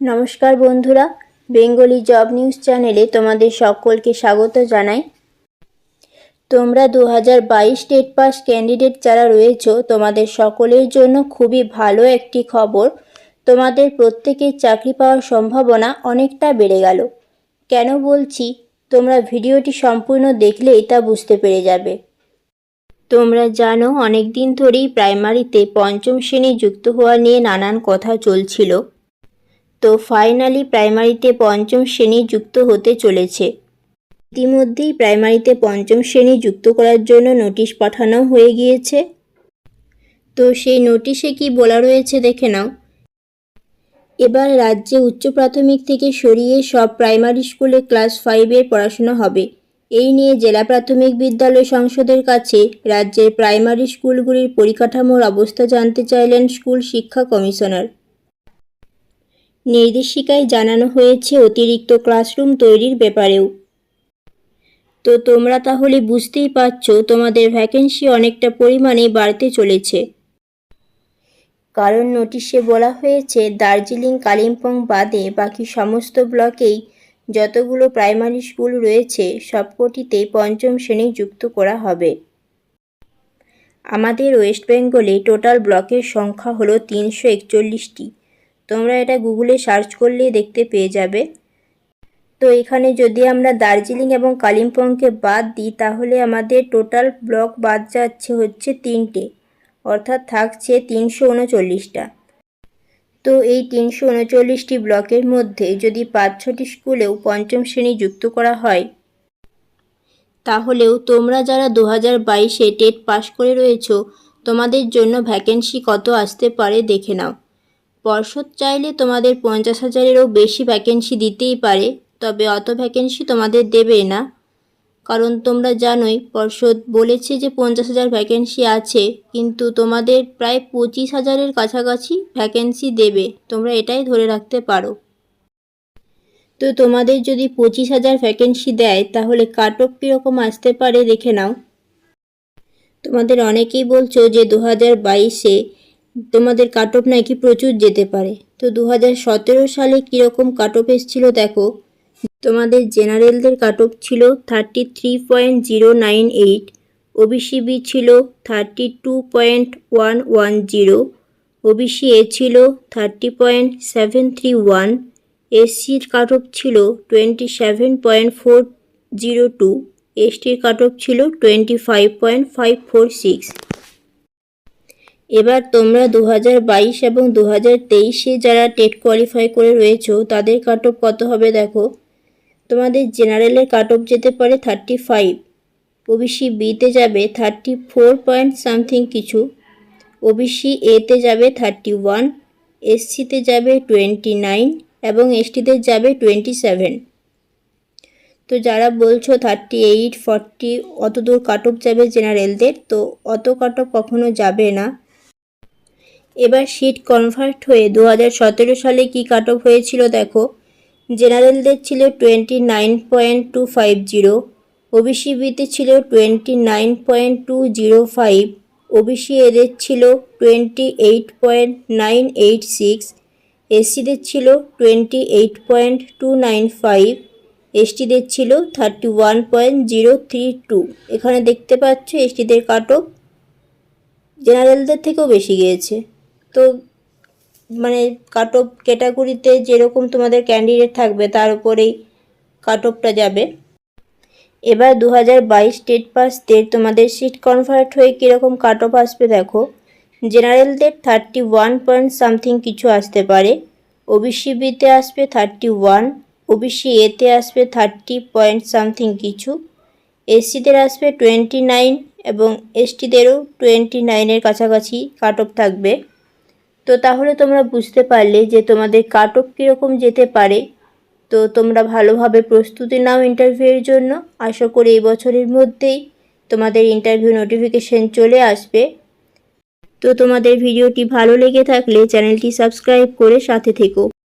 নমস্কার বন্ধুরা, Bengali job news চ্যানেলে তোমাদের সকলকে স্বাগত জানাই। তোমরা দু হাজার বাইশ টেট পাস ক্যান্ডিডেট যারা রয়েছো, তোমাদের সকলের জন্য খুবই ভালো একটি খবর। তোমাদের প্রত্যেকের চাকরি পাওয়ার সম্ভাবনা অনেকটা বেড়ে গেল। কেন বলছি, তোমরা ভিডিওটি সম্পূর্ণ দেখলেই তা বুঝতে পেরে যাবে। তোমরা জানো অনেক দিন ধরেই প্রাইমারিতে পঞ্চম শ্রেণি যুক্ত হওয়া নিয়ে নানান কথা চলছিল। তো ফাইনালি প্রাইমারিতে পঞ্চম শ্রেণি যুক্ত হতে চলেছে। ইতিমধ্যেই প্রাইমারিতে পঞ্চম শ্রেণি যুক্ত করার জন্য নোটিশ পাঠানো হয়ে গিয়েছে। তো সেই নোটিশে কি বলা রয়েছে দেখে নাও। এবার রাজ্যে উচ্চ প্রাথমিক থেকে সরিয়ে সব প্রাইমারি স্কুলে ক্লাস ফাইভের পড়াশোনা হবে। এই নিয়ে জেলা প্রাথমিক বিদ্যালয় সংসদের কাছে রাজ্যের প্রাইমারি স্কুলগুলির পরিকাঠামোর অবস্থা জানতে চাইলেন স্কুল শিক্ষা কমিশনার। নির্দেশিকায় জানানো হয়েছে অতিরিক্ত ক্লাসরুম তৈরির ব্যাপারেও। তো তোমরা তাহলে বুঝতেই পারছ, তোমাদের ভ্যাকেন্সি অনেকটা পরিমাণে বাড়তে চলেছে। কারণ নোটিশে বলা হয়েছে, দার্জিলিং, কালিম্পং বাদে বাকি সমস্ত ব্লকেই যতগুলো প্রাইমারি স্কুল রয়েছে, সবকটিতে পঞ্চম শ্রেণি যুক্ত করা হবে। আমাদের ওয়েস্ট বেঙ্গলে টোটাল ব্লকের সংখ্যা হলো তিনশো একচল্লিশটি। তোমরা এটা গুগলে সার্চ করলেই দেখতে পেয়ে যাবে। তো এখানে যদি আমরা দার্জিলিং এবং কালিম্পংকে বাদ দিই, তাহলে আমাদের টোটাল ব্লক বাদ যাচ্ছে হচ্ছে তিনটে, অর্থাৎ থাকছে তিনশো উনচল্লিশটা। তো এই তিনশো উনচল্লিশটি ব্লকের মধ্যে যদি পাঁচ ছটি স্কুলেও পঞ্চম শ্রেণি যুক্ত করা হয়, তাহলেও তোমরা যারা দু হাজার বাইশে টেট পাশ করে রয়েছ, তোমাদের জন্য ভ্যাকেন্সি কত আসতে পারে দেখে নাও। পর্ষদ চাইলে তোমাদের পঞ্চাশ হাজারেরও বেশি ভ্যাকেন্সি দিতেই পারে, তবে অত ভ্যাকেন্সি তোমাদের দেবে না। কারণ তোমরা জানোই পর্ষদ বলেছে যে পঞ্চাশ হাজার ভ্যাকেন্সি আছে, কিন্তু তোমাদের প্রায় পঁচিশ হাজারের কাছাকাছি ভ্যাকেন্সি দেবে। তোমরা এটাই ধরে রাখতে পারো। তো তোমাদের যদি পঁচিশ হাজার ভ্যাকেন্সি দেয়, তাহলে কাট অফ কীরকম আসতে পারে দেখে নাও। তোমাদের অনেকেই বলছো যে দু হাজার বাইশে তোমাদের কাট অফ নাকি প্রচুর যেতে পারে। তো দু হাজার সতেরো সালে কীরকম কাট অফ এসেছিল দেখো। তোমাদের জেনারেলদের কাট অফ ছিল thirty three point zero nine eight OBC B ছিল thirty two point one one zero OBC A ছিল thirty point seven three one এসসির cut off ছিল twenty seven point four zero two এসটির cut off ছিল twenty five point five four six এবার তোমরা দু বাইশ এবং দু হাজার তেইশে যারা টেট কোয়ালিফাই করে রয়েছো, তাদের কাট অফ কত হবে দেখো? তোমাদের জেনারেলের কাট অফ যেতে পারে থার্টি ফাইভ। ওবিসি বিতে যাবে থার্টি ফোর পয়েন্ট সামথিং কিছু। ওবিসি এতে যাবে থার্টি ওয়ান। এসসিতে যাবে টোয়েন্টি নাইন এবং এসটিতে যাবে টোয়েন্টি সেভেন। তো যারা বলছো থার্টি এইট, ফর্টি অত দূর কাট অফ যাবে জেনারেলদের, তো অত কাট অফ কখনো যাবে না। এবার সিট কনভার্ট হয়ে দু হাজার সতেরো সালে কী কাট অফ হয়েছিল দেখো? জেনারেলদের ছিল twenty nine point two five zero OBC বিতে ছিল twenty nine point two zero five OBC এদের ছিল twenty eight point nine eight six এসসিদের ছিল twenty eight point two nine five এসটিদের ছিল thirty one point zero three two এখানে দেখতে পাচ্ছ এসটিদের cut off জেনারেলদের থেকেও বেশি গিয়েছে। তো মানে কাট অফ ক্যাটাগরিতে যেরকম তোমাদের ক্যান্ডিডেট থাকবে, তার উপরেই কাট অফটা যাবে। এবার দু হাজার বাইশ স্টেট পাসদের তোমাদের সিট কনভার্ট হয়ে কীরকম কাট অফ আসবে দেখো। জেনারেলদের থার্টি ওয়ান পয়েন্ট সামথিং কিছু আসতে পারে। ওবিসি বিতে আসবে থার্টি ওয়ান ওবিসি এতে আসবে থার্টি পয়েন্ট সামথিং কিছু। এসসিদের আসবে টোয়েন্টি নাইন এবং এসটিদেরও টোয়েন্টি নাইনের কাছাকাছি কাট অফ থাকবে। তো তাহলে তোমরা বুঝতে পারলে যে তোমাদের কাটক কীরকম যেতে পারে। তো তোমরা ভালোভাবে প্রস্তুতি নাও ইন্টারভিউয়ের জন্য। আশা করি এই বছরের মধ্যেই তোমাদের ইন্টারভিউ নোটিফিকেশন চলে আসবে। তো তোমাদের ভিডিওটি ভালো লেগে থাকলে চ্যানেলটি সাবস্ক্রাইব করে সাথে থেকো।